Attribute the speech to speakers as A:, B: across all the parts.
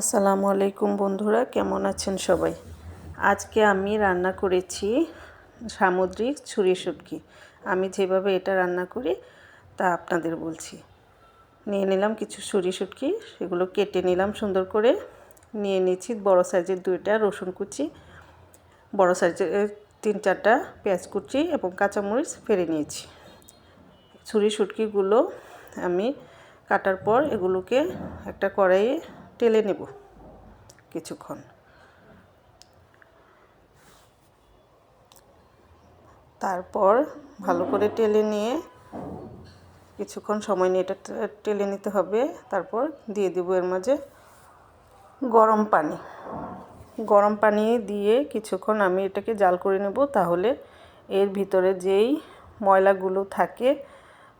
A: আসসালামু আলাইকুম বন্ধুরা, কেমন আছেন সবাই? আজকে আমি রান্না করেছি সামুদ্রিক ছুরি শুটকি। আমি যেভাবে এটা রান্না করি, তা আপনাদের বলছি। নিয়ে নিলাম কিছু ছুরি শুটকি, সেগুলো কেটে নিলাম সুন্দর করে। নিয়ে নিয়েছি বড় সাইজের দুইটা রসুন কুচি, বড় সাইজের তিন চারটা পেঁয়াজ কুচি এবং কাঁচামরিচ ফেলে নিয়েছি। ছুরি শুটকিগুলো আমি কাটার পর এগুলোকে একটা কড়াইয়ে টেলে নেব কিছুক্ষণ। তারপর ভালো করে টেলে নিয়ে কিছুক্ষণ সময় নিয়ে এটা টেলে নিতে হবে। তারপর দিয়ে দেবো এর মাঝে গরম পানি। গরম পানি দিয়ে কিছুক্ষণ আমি এটাকে জাল করে নেব তাহলে এর ভিতরে যেই ময়লাগুলো থাকে,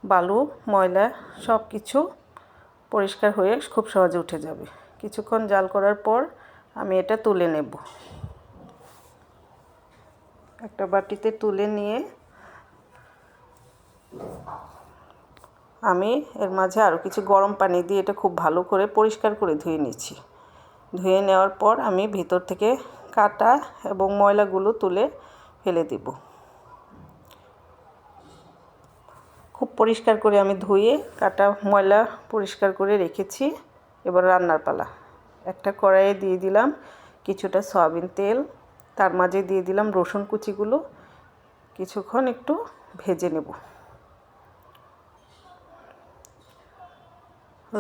A: বালু, ময়লা সব কিছু পরিষ্কার হয়ে খুব সহজে উঠে যাবে। কিছুক্ষণ জাল করার পর আমি এটা তুলে নেব। একটা বাটিতে তুলে নিয়ে আমি এর মাঝে আরও কিছু গরম পানি দিয়ে এটা খুব ভালো করে পরিষ্কার করে ধুয়ে নিচ্ছি। ধুয়ে নেওয়ার পর আমি ভিতর থেকে কাটা এবং ময়লাগুলো তুলে ফেলে দেব। খুব পরিষ্কার করে আমি ধুয়ে কাটা ময়লা পরিষ্কার করে রেখেছি। এবার রান্নার পালা। একটা কড়াইয়ে দিয়ে দিলাম কিছুটা সয়াবিন তেল, তার মাঝে দিয়ে দিলাম রসুন কুচিগুলো। কিছুক্ষণ একটু ভেজে নেব।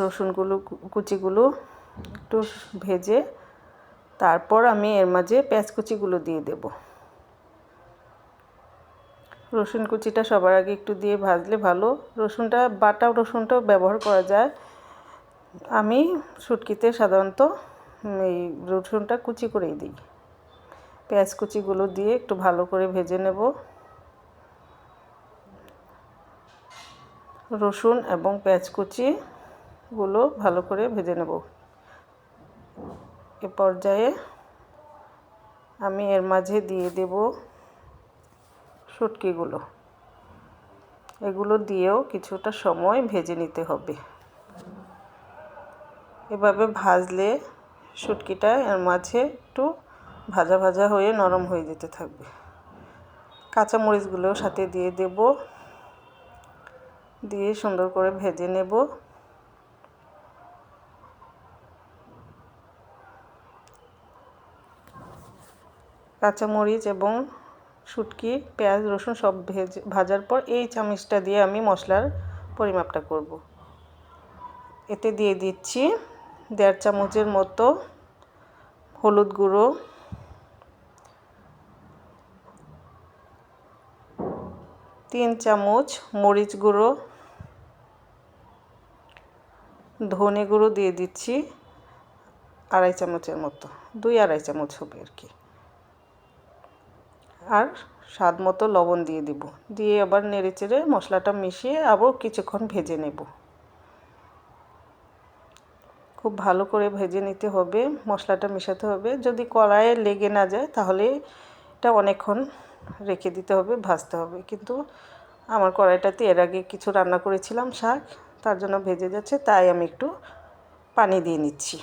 A: রসুনগুলো, কুচিগুলো একটু ভেজে তারপর আমি এর মাঝে পেঁয়াজ কুচিগুলো দিয়ে দেব। রসুন কুচিটা সবার আগে একটু দিয়ে ভাজলে ভালো। রসুনটা, বাটা রসুনটাও ব্যবহার করা যায়। আমি শুটকিতে সাধারণত এই রসুনটা কুচি করেই দিই। পেঁয়াজ কুচিগুলো দিয়ে একটু ভালো করে ভেজে নেব। রসুন এবং পেঁয়াজ কুচিগুলো ভালো করে ভেজে নেব। এ পর্যায়ে আমি এর মাঝে দিয়ে দেব শুটকিগুলো। এগুলো দিয়েও কিছুটা সময় ভেজে নিতে হবে। এভাবে ভাজলে শুটকিটা এর মাঝে একটু ভাজা ভাজা হয়ে নরম হয়ে যেতে থাকবে। কাঁচামরিচগুলোও সাথে দিয়ে দেব। দিয়ে সুন্দর করে ভেজে নেব। কাঁচামরিচ এবং শুটকি, পেঁয়াজ, রসুন সব ভেজে, ভাজার পর এই চামচটা দিয়ে আমি মশলার পরিমাপটা করব। এতে দিয়ে দিচ্ছি দেড় চামচের মতো হলুদ গুঁড়ো, তিন চামচ মরিচ গুঁড়ো, ধনে গুঁড়ো দিয়ে দিচ্ছি আড়াই চামচের মতো, দুই আড়াই চামচ হবে আর কি। আর স্বাদ মতো লবণ দিয়ে দিব, দিয়ে আবার নেড়ে চেড়ে মশলাটা মিশিয়ে আবার কিছুক্ষণ ভেজে নেব। খুব ভালো করে ভেজে নিতে হবে, মশলাটা মেশাতে হবে। যদি কড়াইয়ে লেগে না যায় তাহলে এটা অনেকক্ষণ রেখে দিতে হবে, ভাজতে হবে। কিন্তু আমার কড়াইটাতে এর আগে কিছু রান্না করেছিলাম শাক, তার জন্য ভেজে যাচ্ছে, তাই আমি একটু পানি দিয়ে নিচ্ছি।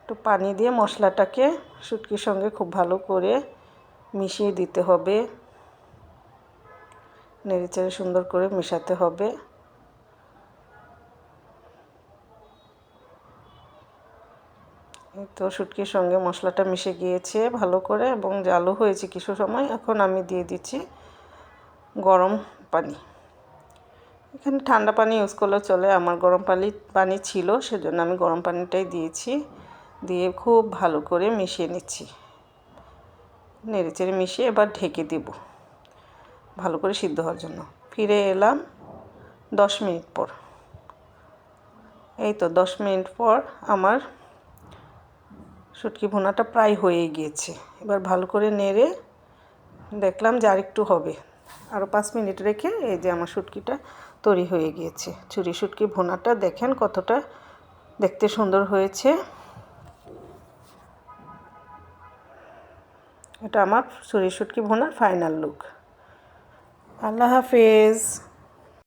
A: একটু পানি দিয়ে মশলাটাকে শুটকির সঙ্গে খুব ভালো করে মিশিয়ে দিতে হবে। নেড়েচেড়ে সুন্দর করে মেশাতে হবে। তো শুটকির সঙ্গে মশলাটা মিশে গিয়েছে ভালো করে এবং জালও হয়েছে কিছু সময়। এখন আমি দিয়ে দিচ্ছি গরম পানি। এখানে ঠান্ডা পানি ইউজ করলে চলে, আমার গরম পানি পানি ছিল, সেজন্য আমি গরম পানিটাই দিয়েছি। দিয়ে খুব ভালো করে মিশিয়ে নিচ্ছি। নেড়ে চেড়ে মিশিয়ে এবার ঢেকে দেব ভালো করে সিদ্ধ হওয়ার জন্য। ফিরে এলাম দশ মিনিট পর। এই তো দশ মিনিট পর আমার শুটকি ভুনাটা প্রায় হয়ে গিয়েছে। এবার ভালো করে নেড়ে দেখলাম যে আরেকটু হবে। আরও পাঁচ মিনিট রেখে এই যে আমার শুটকিটা তৈরি হয়ে গিয়েছে। ছুরি শুটকি ভুনাটা দেখেন কতটা দেখতে সুন্দর হয়েছে। এটা আমার ছুরি শুটকি ভুনার ফাইনাল লুক। আল্লাহ হাফেজ।